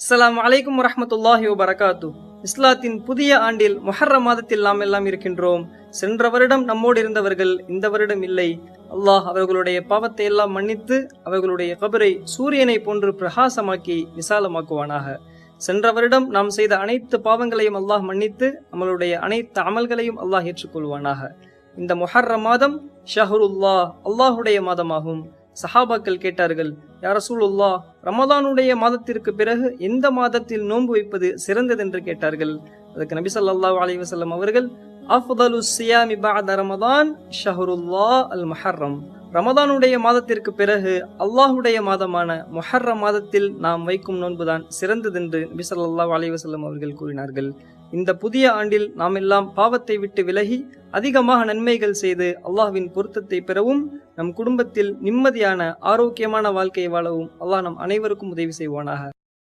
அஸ்லாம் அலைக்கும் வரமத்துல்லாஹி வரகாத்து இஸ்லாத்தின் புதிய ஆண்டில் மொஹர்ர மாதத்தில் நாம் எல்லாம் இருக்கின்றோம். சென்ற வருடம் நம்மோடு இருந்தவர்கள் இந்த வருடம் இல்லை. அல்லாஹ் அவர்களுடைய பாவத்தை எல்லாம் மன்னித்து அவர்களுடைய கபரை சூரியனை போன்று பிரகாசமாக்கி விசாலமாக்குவானாக. சென்ற வருடம் நாம் செய்த அனைத்து பாவங்களையும் அல்லாஹ் மன்னித்து நம்மளுடைய அனைத்து அமல்களையும் அல்லாஹ் ஏற்றுக்கொள்வானாக. இந்த மொஹர்ர மாதம் ஷஹருல்லா அல்லாஹுடைய மாதமாகும். சஹாபாக்கள் கேட்டார்கள் யார் ரசூலுல்லா ரமதானுடைய மாதத்திற்கு பிறகு எந்த மாதத்தில் நோன்பு வைப்பது சிறந்தது? என்று கேட்டார்கள். அதுக்கு நபி ஸல்லல்லாஹு அலி வசல்லம் அவர்கள் அஃதலு சியாமி பாத ரமதான் ஷஹருல்லா அல் மஹர்ரம் ரமதானுடைய மாதத்திற்கு பிறகு அல்லாஹுடைய மாதமான மொஹர்ர மாதத்தில் நாம் வைக்கும் நோன்புதான் சிறந்ததென்று நபி ஸல்லல்லாஹு அலி வசல்லம் அவர்கள் கூறினார்கள். இந்த புதிய ஆண்டில் நாம் எல்லாம் பாவத்தை விட்டு விலகி அதிகமாக நன்மைகள் செய்து அல்லாஹ்வின் பொருத்தத்தை பெறவும் நம் குடும்பத்தில் நிம்மதியான ஆரோக்கியமான வாழ்க்கையை வாழவும் அல்லாஹ் நம் அனைவருக்கும் உதவி செய்வானாக.